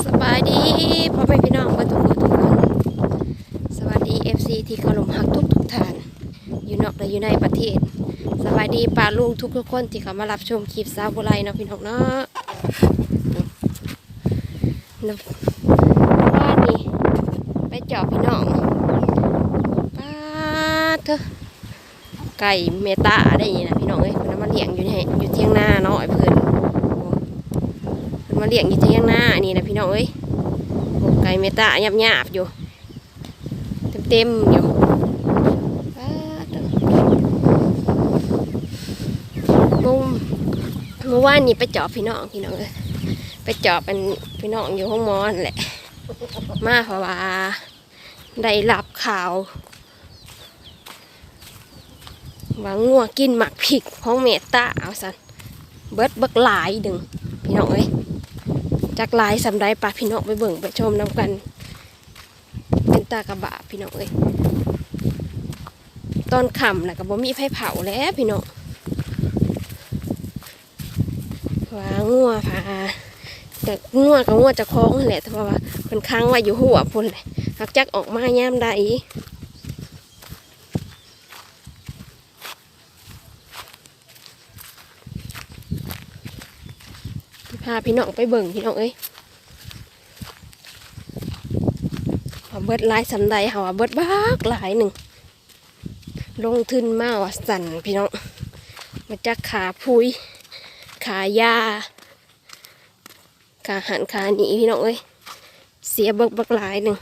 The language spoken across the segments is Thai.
สบายดีพ่อแม่พี่น้องมาทุกคนทุกคนสวัสดี FC ที่เคารพหักทุกทุกท่านอยู่นอกและอยู่ในประเทศ สบายดีป้าลุงทุกทุกคนที่เขามารับชมคลิปสาวบุไรเนะพี่น้องเนาะนะบ้านนี้ไปเจาะพี่น้องป้าเถอะไก่เมตาได้ยินนะพี่น้องเอ้ยเพิ่นมาเลี้ยงอยู่ในอยู่เที่ยงหน้าเนาะไอ้เพื่อน มาเลี้ยงอยู่เที่ยงหน้านี่นะพี่น้องเอ้ยไก่เมตาหยาบหยาบอยู่ เต็มเต็มอยู่ป๊าดเด้อเมื่อเมื่อวานนี้ไปจอบพี่น้องพี่น้องเอ้ยไปจอบเป็นพี่น้องอยู่ห้องมอนแหละ มาเพราะว่าได้รับข่าวว่างัวกินหมักพริกของเมตาเอาสันเบิดเบิกหลายดึงพี่น้องเอ้ย จากหลายสำได้ปลาพี่น้องไปเบิ่งไปชมน้ำกัน เป็นตากระบะพี่น้องเอ้ยตอนค่ำแล้วก็บ่มีไฟเผาแล้วพี่น้องว่างัวพาแต่งัวกับงัวจะคล้องแหละแต่ว่าเพิ่นค้างไว้อยู่หัวพุ่นเลยหักจักออกมายามใด พาพี่น้องไปเบิ่งพี่น้องเอ้ยว่าเบิดหลายสันใดเฮาว่าเบิดบักหลายหนึ่ง ลงทุนมาว่าสั่นพี่น้องมาจากขาพุย ขายา ขาหันขาหนีพี่น้องเอ้ย เสียเบิกบักหลายหนึ่ง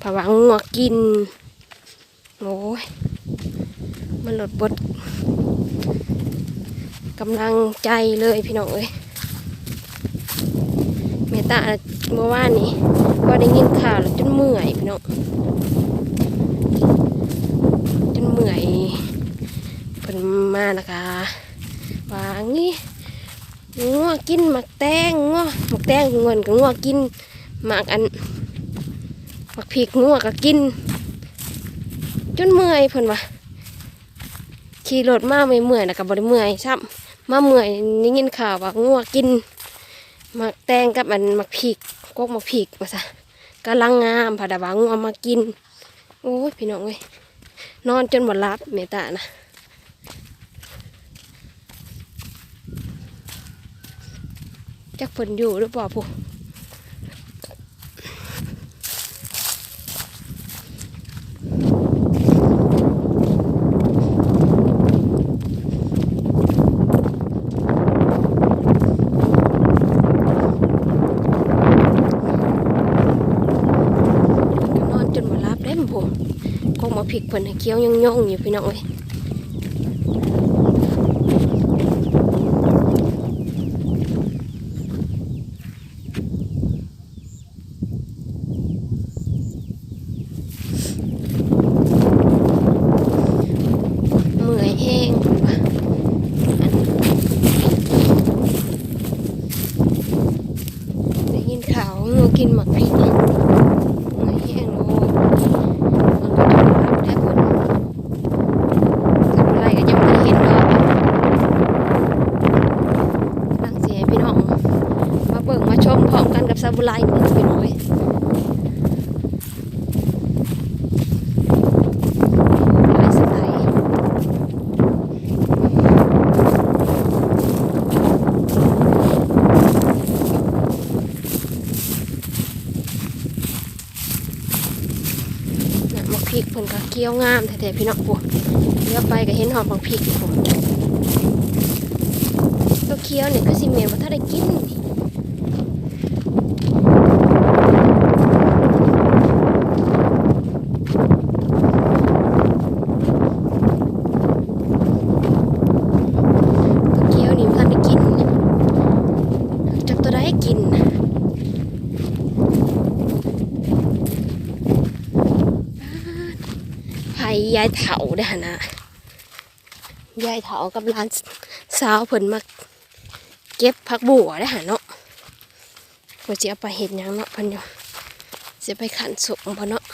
ผวังงัวกิน โอ้ย มันหลดบดกำลังใจเลยพี่น้องเอ้ย ตาเมื่อวานนี้พอได้ยินข่าวแล้วจนเมื่อยพี่น้องจนเมื่อยเพิ่นมานะคะว่างี้งัวกินหมักแตงงัวหมักแตงเงินกับงัวกินหมักอันหมักพริกงัวก็กิน จนเมื่อยเพิ่นว่าขี่รถมาไม่เมื่อยนะกับ่ได้เมื่อยซ้ำมาเมื่อยได้ยินข่าวว่างัวกิน มักแตงกับอันมักพริกกกมาผิกมาซะกำลังงามผาดาบางูเอามากิน โอ้ยพี่น้องเว้ยนอนจนหมดรับเมตตานะจักฝนอยู่หรือเปล่าผู้นอนจนหมดรับได้มผู้ ริกเพิ่นให้เคี้ยวย่องๆอยู่พี่น้องเว้ยเมื่อยแห้งว่ะได้ยินข่าวงูกินหมักพริกเนี่ยเมื่อยแห้งโอ้มันก็จะรับได้ผลทำอะไรก็ยังไม่ได้เห็นดอกตั้งเสียพี่น้อง มาเบิ่งมาชมพร้อมกันกับซาบุไรนี่พี่น้องเอ้ยหลายสไตล์ น่ะมักพริก เพิ่นก็เคี้ยวงามแท้ๆพี่น้องปุ๊เลี้ยวไปก็เห็นหอมของพริกปุ๊ตัวเคี้ยวเนี่ยก็สิเมนว่าถ้าได้กินนตัวเคี้ยวนี่ว่าถ้าได้กินนี่จักตัวได้กินน่ะ ไผ ยายเถาเด้หนะยายเถากับร้านสาวเพิ่นมาเก็บผักบัวได้อหั่นเนาะเพื่อจะเอาไปเห็ดยังเนาะเพิ่นอยู่จะไปขันสุกบ่เนาะ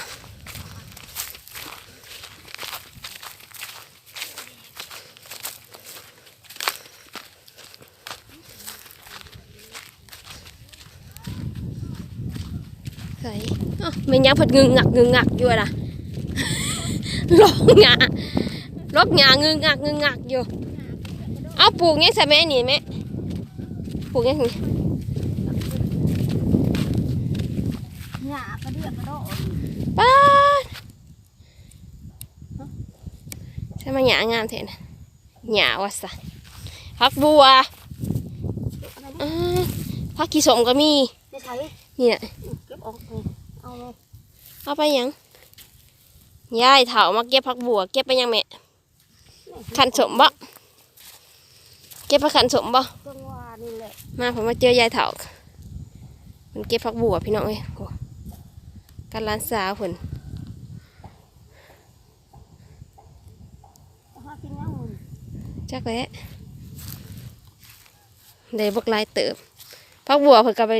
ใส่เอ้าไม่ยังเพิ่นงึงงักงึงงักอยู่อะ ล่ะลอกหงาลอกหงางึงงักงึงงักอยู่ เอาปลูกงี้ใส่แม่นี่แม่ปลูกงี้สิหญ้ากระเดือกกระโดดป้าดใช่มาหยางามเถอะนะหยาวะสะพักบัวอ่าพักขี้สมก็มีไม่ใช่นี่น่ะเก็บออกเลยเอาเลยเอาไปหยัง ยายเถามาเก็บพักบัว เก็บไปยังแม่ขันสมบ่เก็บไปขันสมบ่จังหวะนี่แหละมาผมมาเจอยายเถามันเก็บพักบัวพี่น้องเอ้ยโหกันร้านสาวเพิ่นหากินยังมึงจักแหล้วได้บักหลายเติบพักบัวเพิ่นก็ไป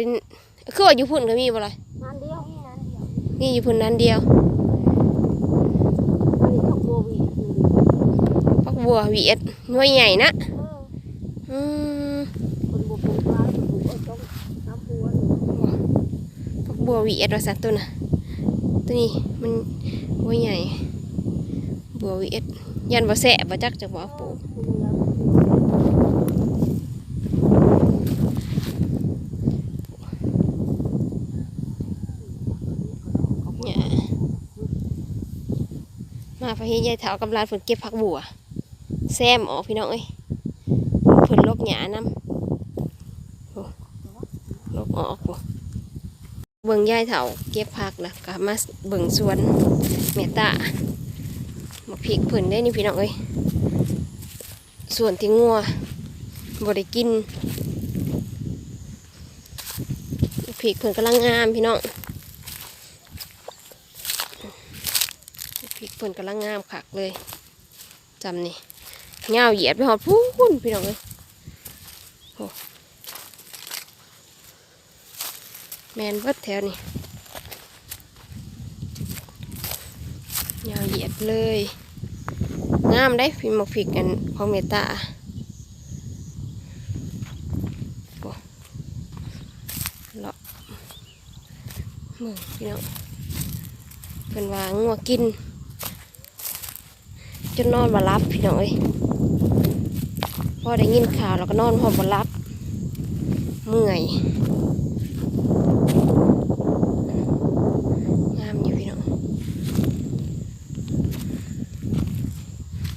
คือว่าอยู่พุ่นก็มีบ่ล่ะงานเดียวนี่นะเดียวนี่อยู่พุ่นนั้นเดียว อันนี้ก็โควิดนี่ พัก บัวหวีเอ็ดหน่วยใหญ่นะเอออืมคนบุกปลูกปลาแล้วคนปลูกเอาต้องน้ำพัวนี่พักบัวหวีเอ็ดว่าซั่นตัวน่ะตัวนี้มันหน่วยใหญ่บัวหวีเอ็ดยันบ่แสะบ่จักจักบ่เอาปลูกคุณยายเนี่ยมาพะเฮียยายเถากำลานฝนเก็บผักบัว แซมออกพี่น้องเอ้ยฝนลกหยานํโอ้ลกออกโอ้เบิ่งยายเถาเก็บผักนะก็มาเบิ่งสวนเมตตามาพริกเพิ่นได้นี่พี่น้องเอ้ยส่วนที่งัวบ่ได้กินพริกเพิ่นกำลังงามพี่น้องพริกเพิ่นกำลังงามคักเลยจำนี่ เงาเหยียดไปหอดพูนพี่น้องเลยโอ้แมนเบิดแถวนี่เงาวเหยียดเลย งามได้พี่มกพริกกันของเมตาเลาะมึงพี่น้องเป็นว่างัวกิน จนนอนมารับพี่น้องเอ้ย พอได้ยินข่าวแล้วก็นอนพอมารับเมื่อยงามอยู่พี่น้อง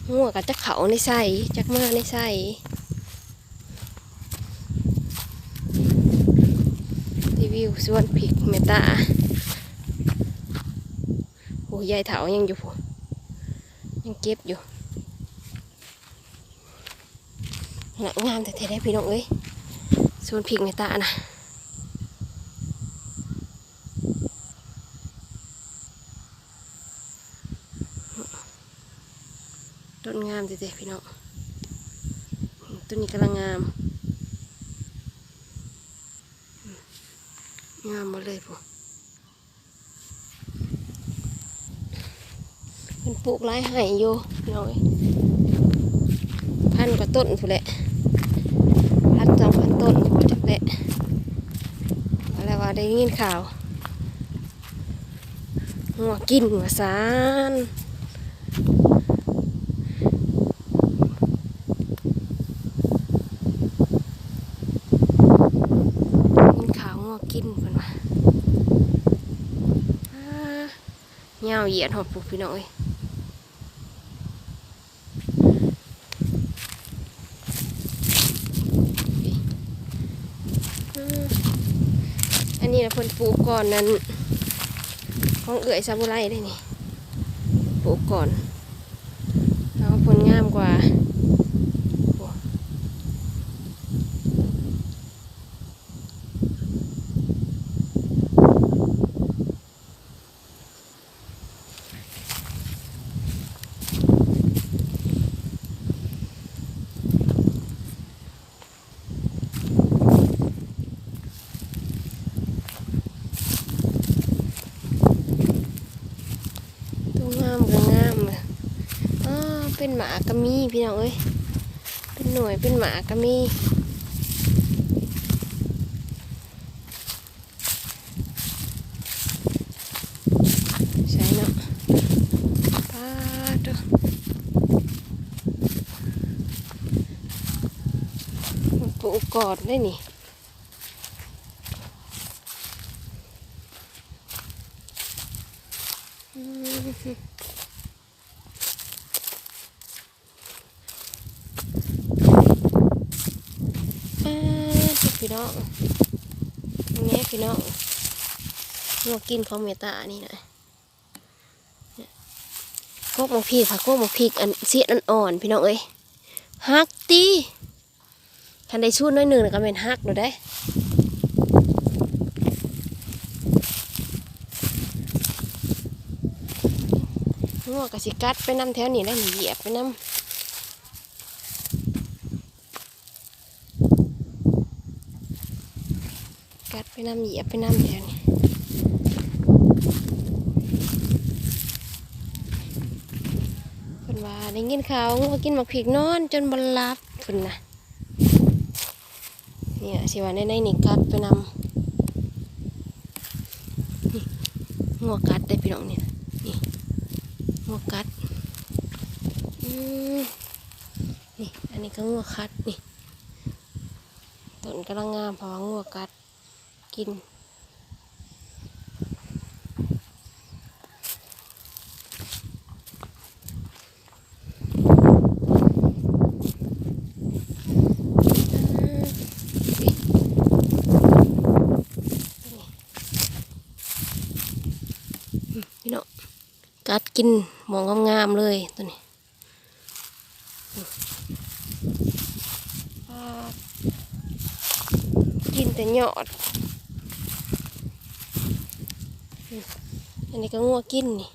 งัวกับจักเขาในใส่จักมาในใส่รีวิวสวนพริกเมตาโอ้ยายเถายังอยู่ยังเก็บอยู่ หนักงามแต่แท้ได้พี่น้องเอ้ยส่วนพริกในตานะต้นงามแต่ๆพี่น้องต้นนี้กำลังงาม งามหมดเลยพูมันปลูกหลายไห่อยู่น้อย พันกว่าต้นผู้แหละพันสองพันต้น ผู้จักแหละอะไรว่าได้ยินข่าวหัวกินหัวสานกินเพิ่นว่าเงาเหยียดหอบปลูกพี่น้อย อันนี้นะเพิ่นปลูกก่อนนั้น ของเอื่อยซาบุไรได้นี่ปลูกก่อนแล้วผลงามกว่า เป็นหมากระมีพี่น้องเอ้ยเป็นหน่วยเป็นหมากระมีใช่เนาะป้าดปูกอดได้นี่อื น้องแง่พี่น้องเรากินของเมตานี่นะเนี่ยพวกหมกพริกค่ะพวกหมกพริกอันเสียอันอ่อนพี่น้องเอ้ยฮักตีทันได้ชูดน้อยหนึ่งนะก็เป็นฮักหนูได้งัวกะสิกัดไปน้ำแถวนี้ได้หนีเหยียบไปน้ำกัดไป น้ำเหยียบไปน้ำแถวนี้เพิ่นว่าได้ยินข่าวงัวกินหมักผิกนอน จนบรรลับเพิ่นนะเนี่ยสิว่าในในนี่กัดไปนำนี่งัวกัดได้พี่น้องนี่นะนี่งัวกัดอืมนี่อันนี้ก็งัวคัดนี่ต้นกำลังงามพระว่างัวกัด กิน พี่น้องกัดกินมองงามๆเลยตัวนี้กินแต่ยอด อันนี้ก็งัวกินนี่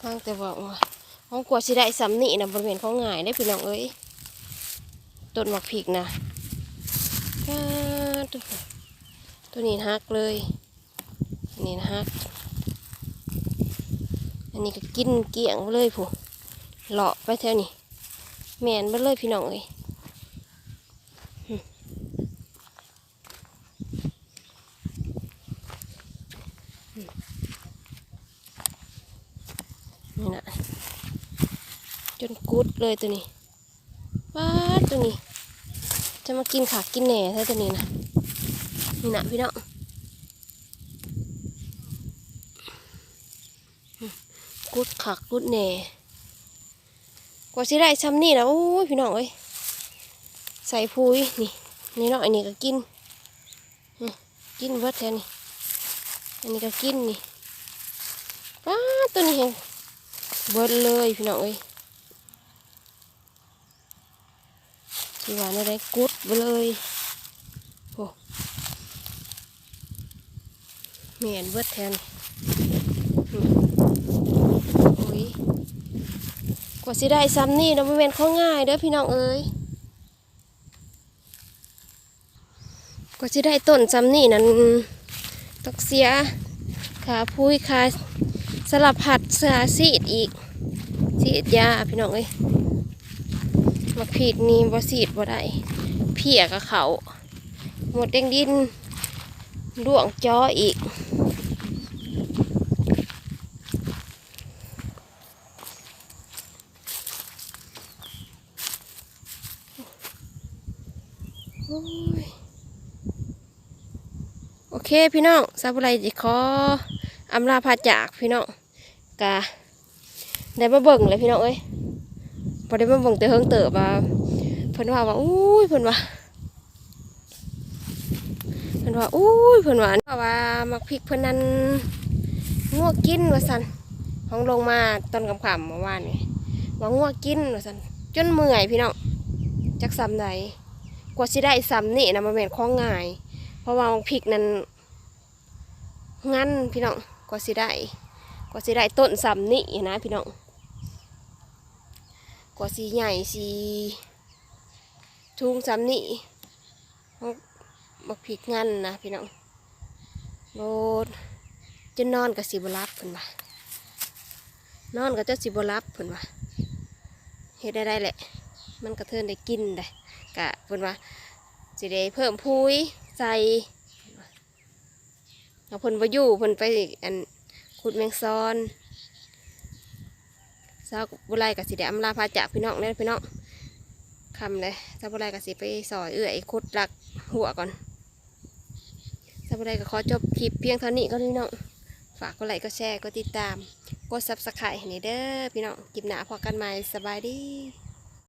ฟังแต่บอกว่าห้องกลัวสิได้สำนี่นะบริเวณขาง่ายได้พี่น้องเอ้ยต้นหมากผิกนะตัวตัวนี้ฮักเลยอันนี้ฮักอันนี้ก็กินเกลี่ยงเลยผู้เลาะไปแถวนี้แมนไปเลยพี่น้องเอ้ยหึหึนี่นะ จนกุดเลยตัวนี้ว้าดตัวนี้ จะมากินขากินแหน่แท้ตัวนี้นะนี่นะพี่น้องกุดขักกุดแหน่กว่าสิได้ซ้ำนี่นะโอ้ยพี่น้องเอ้ยใส่พุยนี่นี่เนาะอันนี้ก็กินกินเบิดแท้นี่อันนี้ก็กินนี่ป้าดตัวนี้เห็นเบิดเลยพี่น้องเอ้ย สิว่าในได้กุดไปเลยโอ้เมียนเบิดแทนโอ้ยกว่าสิได้ซ้ำนี่เราไม่เป็นข้อง่ายเด้อพี่น้องเอ้ยกว่าสิได้ต้นซ้ำนี่นั้นต้องเสียขาพุ้ยขาสลับผัดเสือซีดอีกซีดยาพี่น้องเอ้ย มักผิดนี่บ่สีดบ่ได้เพียกับเขา หมดแดงดินล่วงจออีกโอเคพี่น้องซาบุไรจิขออำลาพาจากพี่น้องกะได้มาเบิ่งเลยพี่น้องเอ้ย อได้มาเบิ่งแต่เฮิงเติบว่าเพิ่นว่าว่าอุ้ยเพิ่นว่าเพิ่นว่าอุ้ยเพิ่นว่าว่าว่ามักพริกเพิ่นนั้นงัวกินว่าซั่นห้องลงมาตอนค่ำเมื่อวานนี่ว่างัวกินว่าซั่นจนเมื่อยพี่น้องจักซ้ำใดกว่าสิได้ซ้ำนี่นะมันเป็นของง่าย เพราะว่ามักพริกนั้นงั้นพี่น้องกว่าสิได้กว่าสิได้ต้นซ้ำนี่นะพี่น้อง กว่าสีใหญ่สีทุ่งซ้ำนี่บักผิกงันนะพี่น้องโลดจะนอนกับสีบรับเพิ่นว่านอนกับเจ้าสีบรับเพิ่นว่าเฮ็ดได้ได้แหละ มันกระเทินได้กินได้กะเพิ่นว่าสิได้เพิ่มพุยใส่เอาเพิ่นบ่อยู่เพิ่นไปอันขุดแมงซอน สาวบุไรกับสีเดอำลาพาจากพี่น้องเด้อพี่น้องคำเลยสาวบุไรกับสีไปซอยเอื้อยคุดหลักหัวก่อนสาวบุไรก็ขอจบคลิปเพียงเท่านี้ก็พี่น้องฝากกดไลค์กดแชร์กดติดตามกดซับสไครต์ให้เด้อพี่น้องกิบหนาพอกันใหม่สบายดี